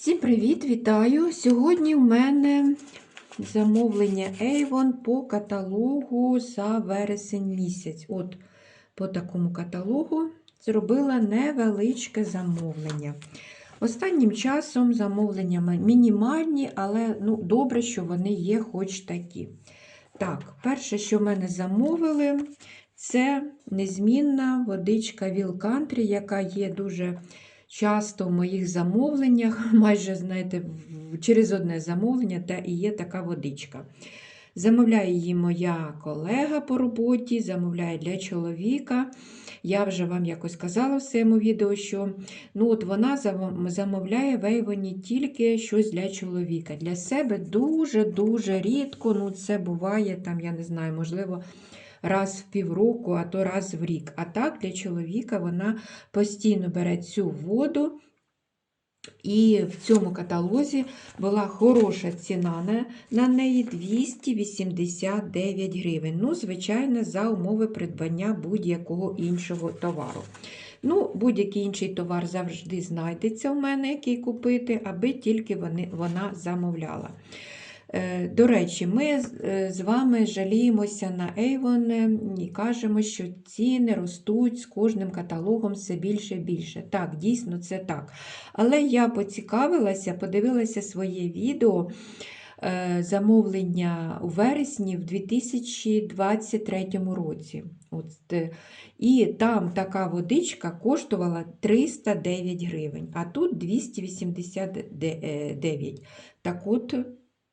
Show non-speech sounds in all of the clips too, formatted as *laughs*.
Всім привіт, вітаю! Сьогодні в мене замовлення Avon по каталогу за вересень місяць. От по такому каталогу зробила невеличке замовлення. Останнім часом замовлення мінімальні, але ну, добре, що вони є хоч такі. Так, перше, що в мене замовили, це незмінна водичка Will Country, яка є дуже часто в моїх замовленнях, *laughs* майже знаєте, через одне замовлення, та і є така водичка. Замовляє її моя колега по роботі, замовляє для чоловіка. Я вже вам якось казала в своєму відео, що ну, от вона замовляє в Avon тільки щось для чоловіка. Для себе дуже-дуже рідко. Ну, це буває, там, я не знаю, можливо, раз в півроку, а то раз в рік. А так для чоловіка вона постійно бере цю воду. І в цьому каталозі була хороша ціна на, на неї 289 гривень. Ну, звичайно, за умови придбання будь-якого іншого товару. Ну, будь-який інший товар завжди знайдеться у мене, який купити, аби тільки вони, вона замовляла. Е, До речі, ми з- е, вами жаліємося на Avon е, і кажемо, що ціни ростуть з кожним каталогом все більше і більше. Так, дійсно це так. Але я поцікавилася, подивилася своє відео е, замовлення у вересні в 2023 році. От, і там така водичка коштувала 309 гривень, а тут 289. Так от,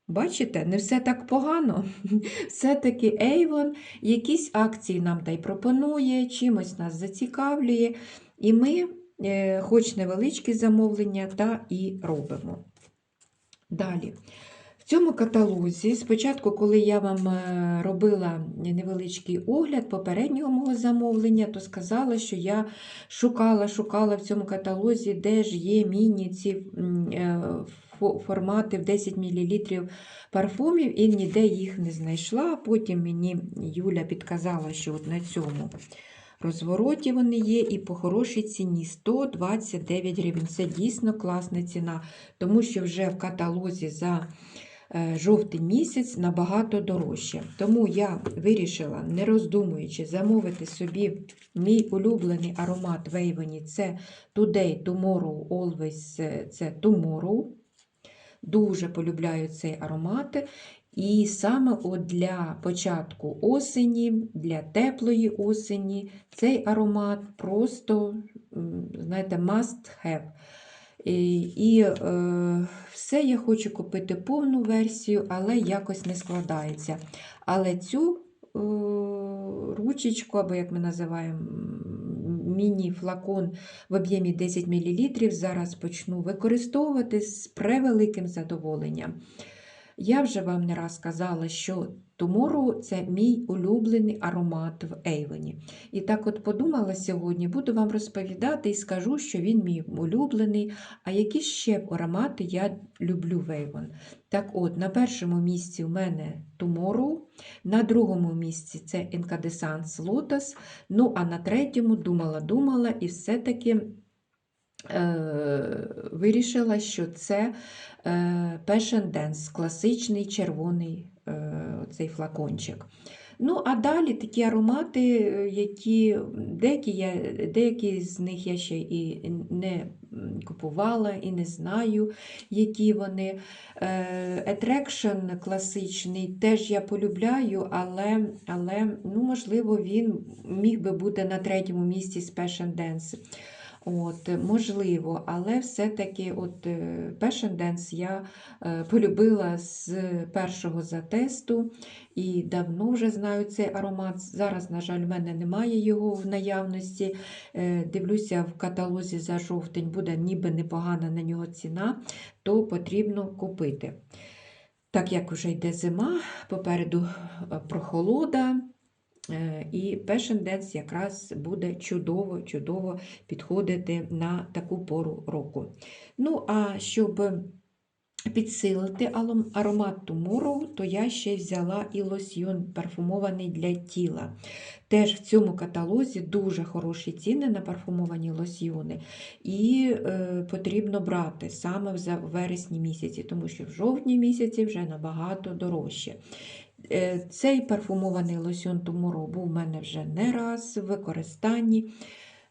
бачите, не все так погано. *laughs* Все-таки Avon якісь акції нам та й пропонує, чимось нас зацікавлює. І ми, е, хоч невеличкі замовлення, та і робимо. Далі. В цьому каталозі, спочатку, коли я вам е, робила невеличкий огляд попереднього мого замовлення, то сказала, що я шукала, шукала в цьому каталозі, де ж є міні ці е, формати в 10 мл парфумів, і ніде їх не знайшла. Потім мені Юля підказала, що от на цьому розвороті вони є, і по хорошій ціні 129 гривень. Це дійсно класна ціна, тому що вже в каталозі за е, жовтий місяць набагато дорожче. Тому я вирішила, не роздумуючи, замовити собі мій улюблений аромат в Avon. Це Today, Tomorrow, Always е, це Tomorrow. Дуже полюбляю цей аромат. І саме от для початку осені, для теплої осені, цей аромат просто, знаєте, must have. І, і е, все я хочу купити повну версію, але якось не складається. Але цю е, ручечку, або як ми називаємо, міні-флакон в об'ємі 10 мл, зараз почну використовувати з превеликим задоволенням. Я вже вам не раз казала, що Tomorrow – це мій улюблений аромат в Avon. І так от подумала сьогодні, буду вам розповідати і скажу, що він мій улюблений, а які ще аромати я люблю в Avon. Так от, на першому місці у мене Tomorrow, на другому місці це Incandescence Lotus, ну а на третьому думала-думала і все-таки е, вирішила, що це Passion Dance, класичний червоний е, цей флакончик. Ну, а далі такі аромати, е, які деякі, я, деякі з них я ще і не купувала, і не знаю, які вони. Е, Attraction класичний теж я полюбляю, але, але ну, можливо, він міг би бути на третьому місці з Passion Dance. От, можливо, але все-таки от е, Passion Dance я е, полюбила з першого затесту і давно вже знаю цей аромат. Зараз, на жаль, в мене немає його в наявності. Е, Дивлюся, в каталозі за жовтень буде ніби непогана на нього ціна, то потрібно купити. Так як вже йде зима, попереду прохолода. Е, І Passion Dance якраз буде чудово-чудово підходити на таку пору року. Ну, а щоб підсилити аромат Tomorrow, то я ще взяла і лосьйон парфумований для тіла. Теж в цьому каталозі дуже хороші ціни на парфумовані лосьйони. І е, потрібно брати саме в вересні місяці, тому що в жовтні місяці вже набагато дорожче. Е, Цей парфумований лосьон Tomorrow був в мене вже не раз в використанні.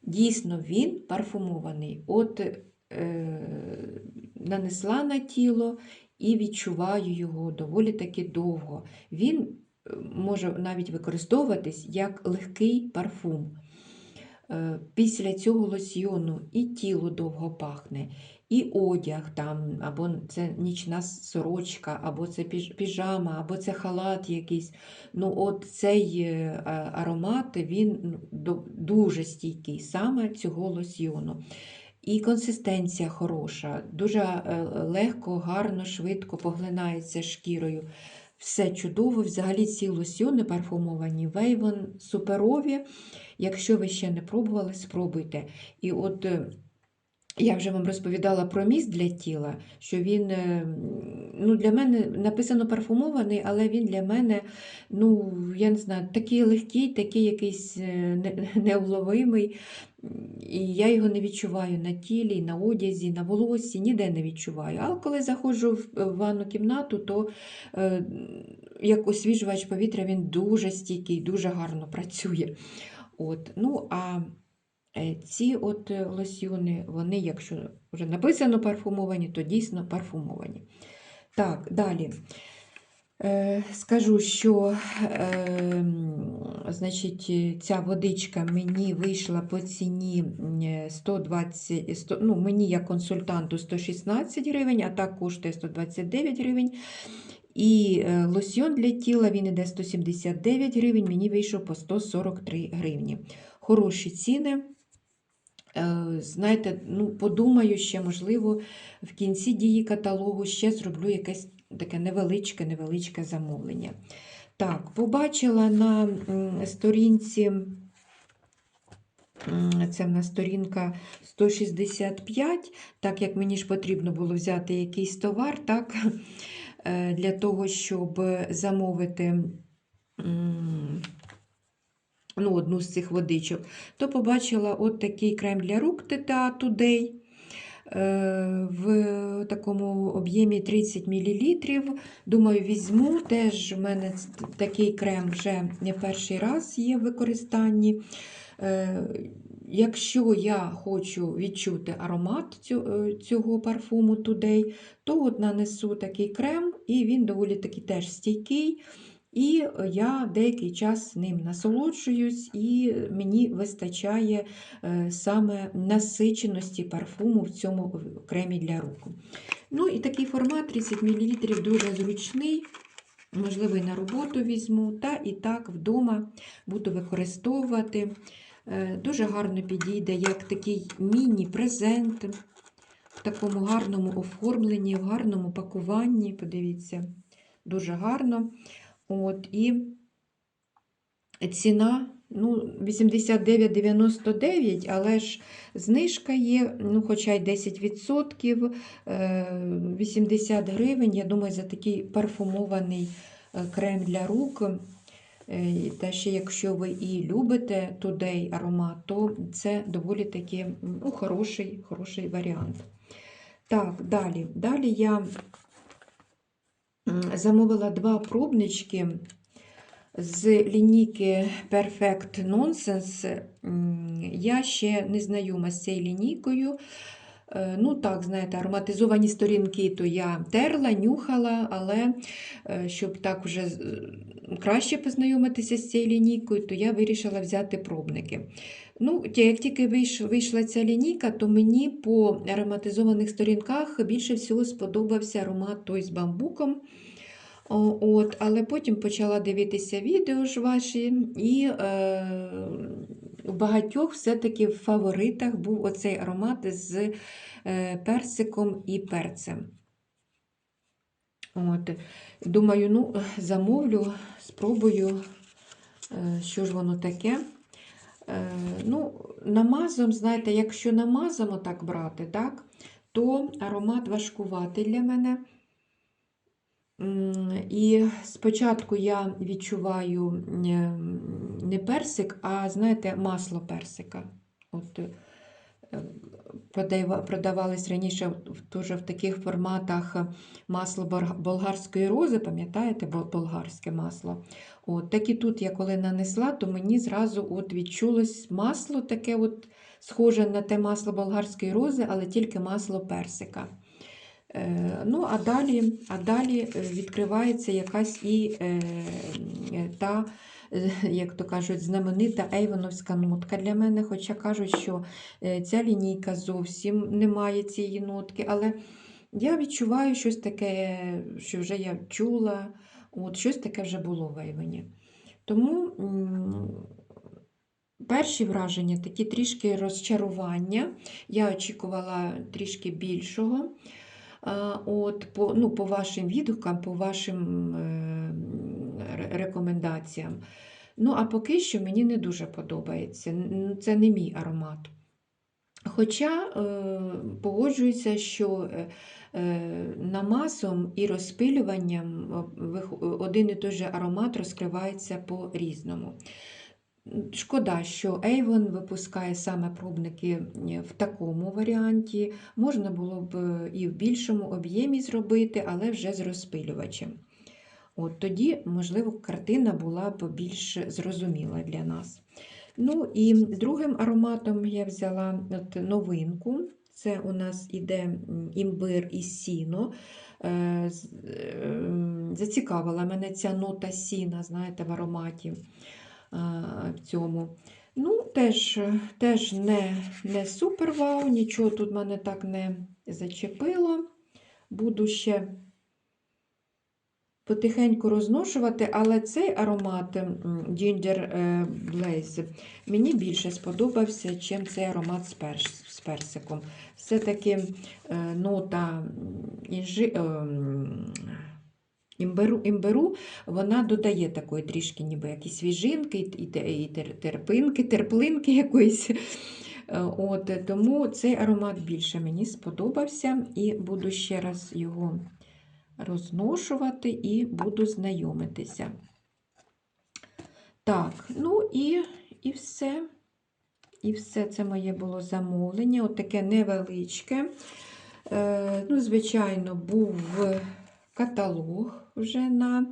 Дійсно, він парфумований. От е, нанесла на тіло і відчуваю його доволі таки довго. Він е, може навіть використовуватись як легкий парфум. Е, Після цього лосьйону і тіло довго пахне, і одяг там, або це нічна сорочка, або це піжама, або це халат якийсь. Ну, от цей е, аромат він ну, дуже стійкий саме цього лосьйону. І консистенція хороша, дуже е, легко, гарно, швидко поглинається шкірою. Все чудово. Взагалі ці лосьони парфумовані Вейвен суперові. Якщо ви ще не пробували, спробуйте. І от е, я вже вам розповідала про міст для тіла, що він е, ну, для мене написано парфумований, але він для мене, ну, я не знаю, такий легкий, такий якийсь е, не- *laughs* невловимий. І я його не відчуваю на тілі, на одязі, на волосі, ніде не відчуваю. А коли заходжу в в ванну кімнату, то е, як освіжувач повітря він дуже стійкий, дуже гарно працює. От. Ну, а е, ці от е, лосьйони, вони, якщо вже написано парфумовані, то дійсно парфумовані. Так, далі. Е, Скажу, що е, значить, е, ця водичка мені вийшла по ціні е, 120, 100, ну, мені як консультанту 116 гривень, а так коштує 129 гривень. І е, лосьйон для тіла він іде 179 гривень, мені вийшов по 143 гривні. Хороші ціни. Е, Знаєте, ну, подумаю ще, можливо, в кінці дії каталогу ще зроблю якесь таке невеличке, невеличке замовлення. Так, побачила на сторінці, це в нас сторінка 165, так як мені ж потрібно було взяти якийсь товар, так, е, для того, щоб замовити. Ну, одну з цих водичок, то побачила от такий крем для рук Teta Today е, в такому об'ємі 30 мл. Думаю, візьму. Теж в мене такий крем вже не перший раз є в використанні. Е, Якщо я хочу відчути аромат е, цього парфуму Today, то от нанесу такий крем, і він доволі таки теж стійкий. І я деякий час ним насолоджуюсь, і мені вистачає е, саме насиченості парфуму в цьому кремі для рук. Ну і такий формат 30 мл дуже зручний. Можливо, і на роботу візьму, та і так вдома буду використовувати. Е, Дуже гарно підійде як такий міні-презент в такому гарному оформленні, в гарному пакуванні. Подивіться, дуже гарно. От, і ціна ну, 89,99, але ж знижка є, ну, хоча й 10%, е, 80 гривень. Я думаю, за такий парфумований е, крем для рук. Е, Та ще якщо ви і любите Today аромат, то це доволі таки ну, хороший, хороший варіант. Так, далі. Далі я замовила два пробнички з лінійки Perfect Nonsense. Я ще не знайома з цією лінійкою. Е, Ну, так, знаєте, ароматизовані сторінки, то я терла, нюхала, але е, щоб так вже краще познайомитися з цією лінійкою, то я вирішила взяти пробники. Ну, як тільки вийшла ця лінійка, то мені по ароматизованих сторінках більше всього сподобався аромат той з бамбуком. От, але потім почала дивитися відео ж ваші, і е, у багатьох все-таки в фаворитах був оцей аромат з е, персиком і перцем. От, думаю, ну, замовлю, спробую, е, що ж воно таке. Е, ну, намазом, знаєте, якщо намазом так брати, так, то аромат важкуватий для мене. І спочатку я відчуваю не персик, а знаєте, масло персика. От, е, продавались раніше дуже в таких форматах масло болгарської рози, пам'ятаєте, болгарське масло. От, так і тут я коли нанесла, то мені зразу от відчулось масло таке от схоже на те масло болгарської рози, але тільки масло персика. Е, Ну, а далі, а далі е, відкривається якась і е, та, як то кажуть, знаменита ейвоновська нотка для мене, хоча кажуть, що ця лінійка зовсім не має цієї нотки, але я відчуваю щось таке, що вже я чула, от, щось таке вже було в Ейвені. Тому перші враження такі трішки розчарування. Я очікувала трішки більшого. От, по, ну, по вашим відгукам, по вашим е, рекомендаціям. Ну, а поки що мені не дуже подобається. Це не мій аромат. Хоча е, погоджуюся, що е, намасом і розпилюванням один і той же аромат розкривається по-різному. Шкода, що Avon випускає саме пробники е, в такому варіанті. Можна було б е, і в більшому об'ємі зробити, але вже з розпилювачем. От Тоді, можливо, картина була б більш зрозуміла для нас. Ну і другим ароматом я взяла от новинку. Це у нас іде імбир і сіно. Е, з- е, Зацікавила мене ця нота сіна, знаєте, в ароматі в цьому. Ну, теж, теж не, не супер вау, нічого тут мене так не зачепило. Буду ще потихеньку розношувати, але цей аромат Ginger е, Blaze мені більше сподобався, чим цей аромат з, перс- з персиком. Все-таки е, нота інжи, е, м, імбиру, імбиру вона додає такої трішки ніби якісь свіжинки і, і терпинки, терплинки якоїсь. Е, От, тому цей аромат більше мені сподобався і буду ще раз його розношувати і буду знайомитися. Так, ну і, і все. І все це моє було замовлення. От таке невеличке. Е, ну, звичайно, був каталог вже на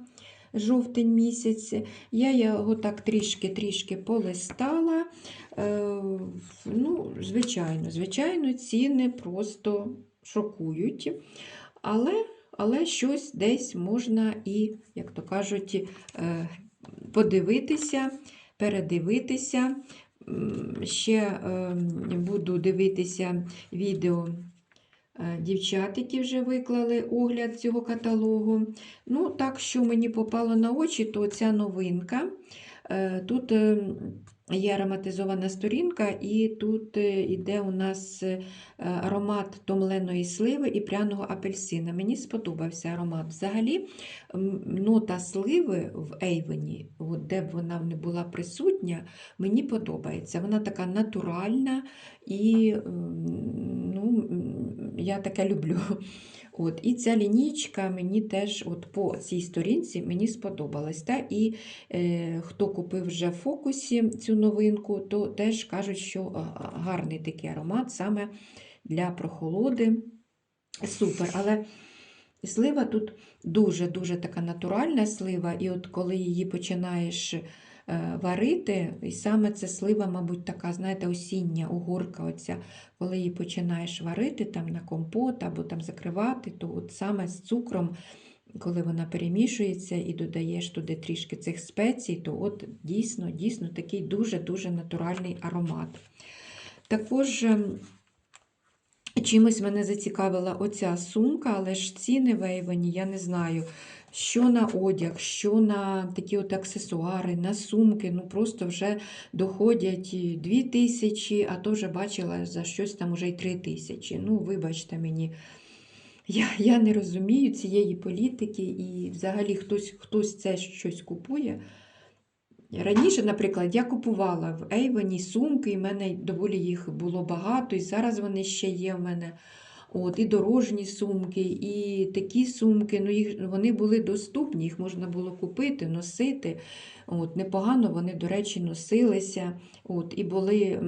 жовтень місяць. Я його так трішки-трішки полистала. Е, ну, звичайно, звичайно, ціни просто шокують. Але, але щось десь можна і, як то кажуть, е, подивитися, передивитися. Ще е, буду дивитися відео е, дівчат, які вже виклали огляд цього каталогу. Ну, так, що мені попало на очі, то ця новинка. Е, Тут е, є ароматизована сторінка, і тут іде у нас аромат томленої сливи і пряного апельсина. Мені сподобався аромат. Взагалі, нота сливи в Ейвені, от де б вона не була присутня, мені подобається. Вона така натуральна і я таке люблю. От, і ця лінійка мені теж от по цій сторінці мені сподобалась. Та? І е, хто купив вже в фокусі цю новинку, то теж кажуть, що гарний такий аромат саме для прохолоди. Супер. Але слива тут дуже-дуже така натуральна слива, і от коли її починаєш варити, і саме це слива, мабуть, така, знаєте, осіння угорка, оця, коли її починаєш варити там на компот або там закривати, то от саме з цукром, коли вона перемішується і додаєш туди трішки цих спецій, то от дійсно, дійсно такий дуже-дуже натуральний аромат. Також ем, чимось мене зацікавила оця сумка, але ж ціни в Ейвені, я не знаю, що на одяг, що на такі от аксесуари, на сумки, ну просто вже доходять і 2 тисячі, а то вже бачила за щось там уже й 3 тисячі. Ну, вибачте мені. Я, я не розумію цієї політики, і взагалі хтось, хтось це щось купує. Раніше, наприклад, я купувала в Ейвені сумки, і в мене доволі їх було багато, і зараз вони ще є в мене. От, і дорожні сумки, і такі сумки. Ну, їх, вони були доступні, їх можна було купити, носити. От, непогано вони, до речі, носилися. От, і були.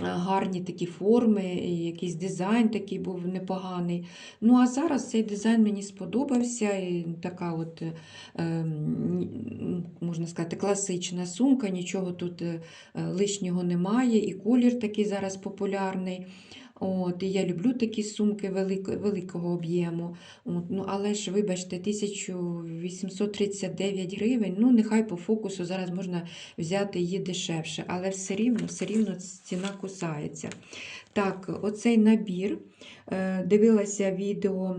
Гарні такі форми, і якийсь дизайн такий був непоганий. Ну, а зараз цей дизайн мені сподобався. І така от, е, можна сказати, класична сумка, нічого тут е, е, лишнього немає. І колір такий зараз популярний. От, і я люблю такі сумки велик, великого об'єму. От, ну, але ж, вибачте, 1839 гривень. Ну, нехай по фокусу зараз можна взяти її дешевше, але все рівно, все рівно ціна кусається. Так, оцей набір. е, Дивилася відео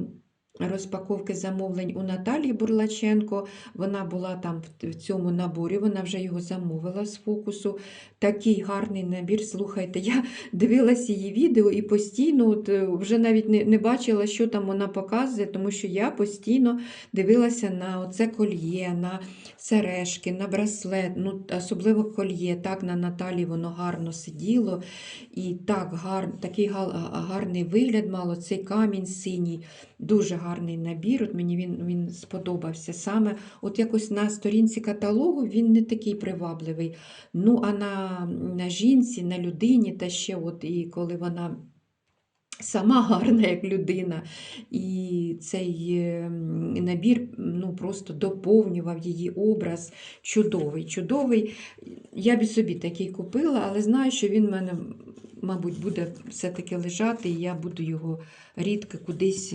розпаковки замовлень у Наталії Бурлаченко. Вона була там в- цьому наборі, вона вже його замовила з фокусу. Такий гарний набір. Слухайте, я *laughs* дивилася її відео і постійно от, е, вже навіть не, не бачила, що там вона показує, тому що я постійно дивилася на оце кольє, на сережки, на браслет, ну, особливо кольє. Так на Наталі воно гарно сиділо. І так гар, такий гарний вигляд мало. Цей камінь синій, дуже гарний набір. От мені він, він сподобався. Саме от якось на сторінці каталогу він не такий привабливий. Ну, а на, на жінці, на людині, та ще от і коли вона. Сама гарна як людина, і цей е, набір ну, просто доповнював її образ. Чудовий, чудовий. Я б собі такий купила, але знаю, що він в мене, мабуть, буде все-таки лежати, і я буду його рідко кудись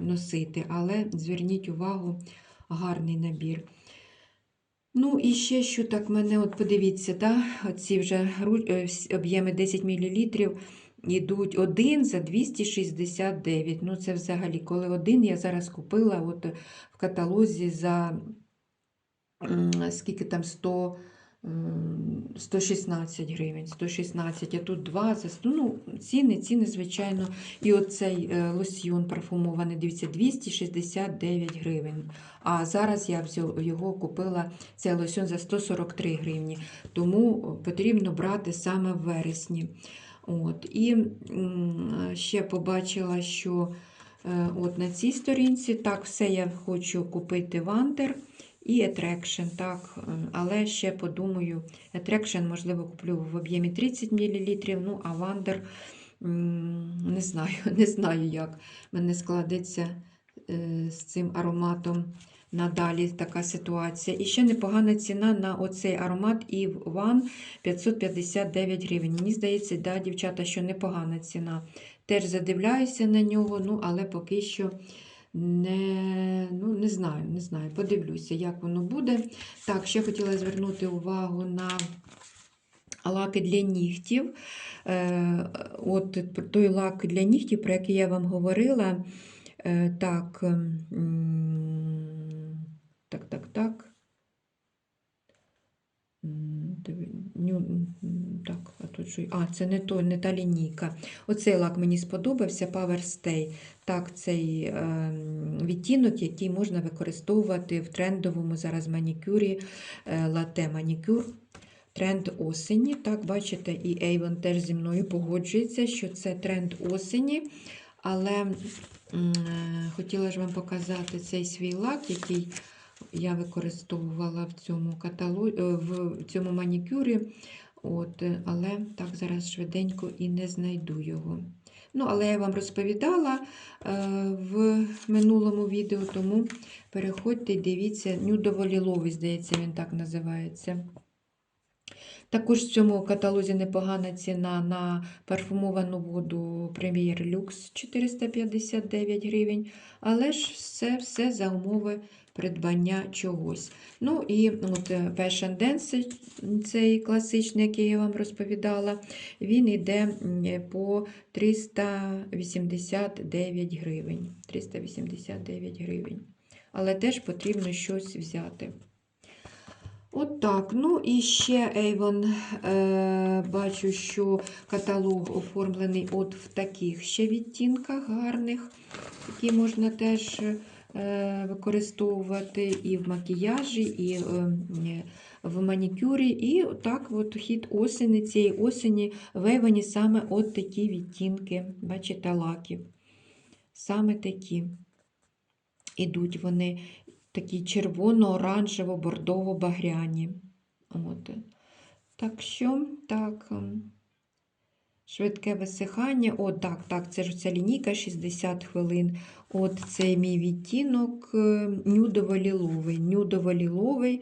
носити. Але зверніть увагу, гарний набір. Ну, і ще що так мене, от подивіться, да, оці вже е, об'єми 10 мл йдуть один за 269. Ну, це взагалі, коли один я зараз купила от в каталозі за скільки там 100, м, 116 гривень, 116, а тут 2 за 100. Ну, ціни, ціни, звичайно. І оцей е, лосьйон парфумований, дивіться, 269 гривень. А зараз я його купила, цей лосьон за 143 гривні. Тому потрібно брати саме в вересні. От. І ще побачила, що е, от на цій сторінці так, все я хочу купити вантер і Attraction, так, але ще подумаю, Attraction, можливо, куплю в об'ємі 30 мл, ну, а вандер не знаю, *laughs* не знаю, як мене складеться е, з цим ароматом. Надалі така ситуація. І ще непогана ціна на оцей аромат Eve One 559 гривень. Мені здається, да, дівчата, що непогана ціна. Теж задивляюся на нього, ну, але поки що не, не знаю, не знаю. Подивлюся, як воно буде. Так, ще хотіла звернути увагу на лаки для нігтів. Е, От той лак для нігтів, про який я вам говорила. Е, Так, так, так, так. М, Так, а тут що? А, це не той, не та лінійка. Оцей лак мені сподобався, Power Stay. Так, цей ем, відтінок, який можна використовувати в трендовому зараз манікюрі е, лате манікюр. Тренд осені. Так, бачите, і Avon теж зі мною погоджується, що це тренд осені. Але е, хотіла ж вам показати цей свій лак, який я використовувала в цьому каталозі, в цьому манікюрі. От, е, але так зараз швиденько і не знайду його. Ну, але я вам розповідала е, в минулому відео, тому переходьте і дивіться, нюдово-ліловий, здається, він так називається. Також в цьому каталозі непогана ціна на парфумовану воду Premier Lux 459 гривень, але ж все, все за умови придбання чогось. Ну і от е, Fashion Dance, цей класичний, який я вам розповідала, він йде по 389 гривень. 389 гривень. Але теж потрібно щось взяти. От так. Ну і ще Avon, е, бачу, що каталог оформлений от в таких ще відтінках гарних, які можна теж використовувати і в макіяжі, і е, е, в манікюрі. І так от хід осені, цієї осені вейвані саме от такі відтінки, бачите, лаків. Саме такі. Ідуть вони такі червоно-оранжево-бордово-багряні. От. Так що, так, швидке висихання. О, так, так, це ж ця лінійка 60 хвилин. От цей мій відтінок е, нюдово-ліловий. Нюдово-ліловий,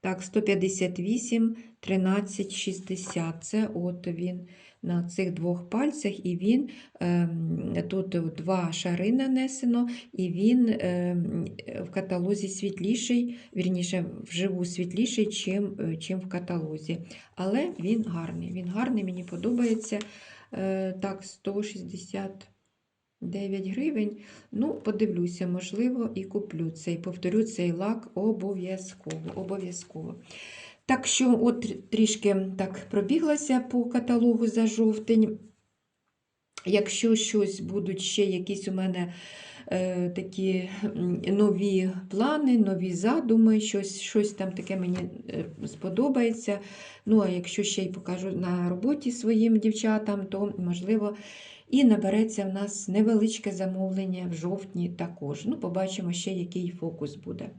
так, 158, 13, 60. Це от він на цих двох пальцях, і він ем, тут два шари нанесено, і він ем, в каталозі світліший, вірніше, вживу світліший, чим, е, чим в каталозі. Але він гарний. Він гарний, мені подобається. Е, Так, 169 гривень. Ну, подивлюся, можливо, і куплю цей. Повторю цей лак обов'язково. обов'язково. Так що, от трішки так пробіглася по каталогу за жовтень. Якщо щось будуть ще якісь у мене такі нові плани, нові задуми, щось, щось там таке мені е, сподобається. Ну, а якщо ще й покажу на роботі своїм дівчатам, то можливо. І набереться в нас невеличке замовлення в жовтні також. Ну, побачимо ще, який фокус буде.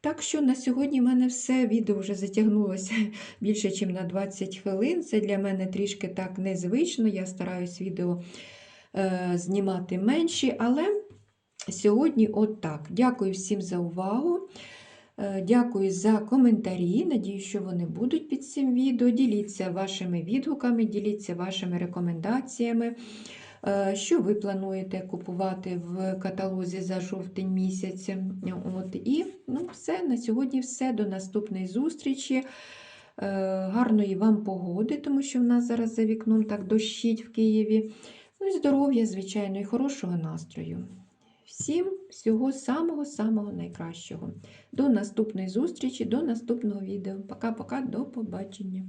Так що на сьогодні в мене все. Відео вже затягнулося *laughs* більше, ніж на 20 хвилин. Це для мене трішки так незвично. Я стараюсь відео е, знімати менші, але сьогодні от так. Дякую всім за увагу. Е, Дякую за коментарі. Надію, що вони будуть під цим відео. Діліться вашими відгуками, діліться вашими рекомендаціями. Е, Що ви плануєте купувати в каталозі за жовтень місяць? От, і ну, все, на сьогодні все. До наступної зустрічі. Е, Гарної вам погоди, тому що в нас зараз за вікном так дощить в Києві. Ну і здоров'я, звичайно, і хорошого настрою. Всім всього самого-самого найкращого. До наступної зустрічі, до наступного відео. Пока-пока, до побачення.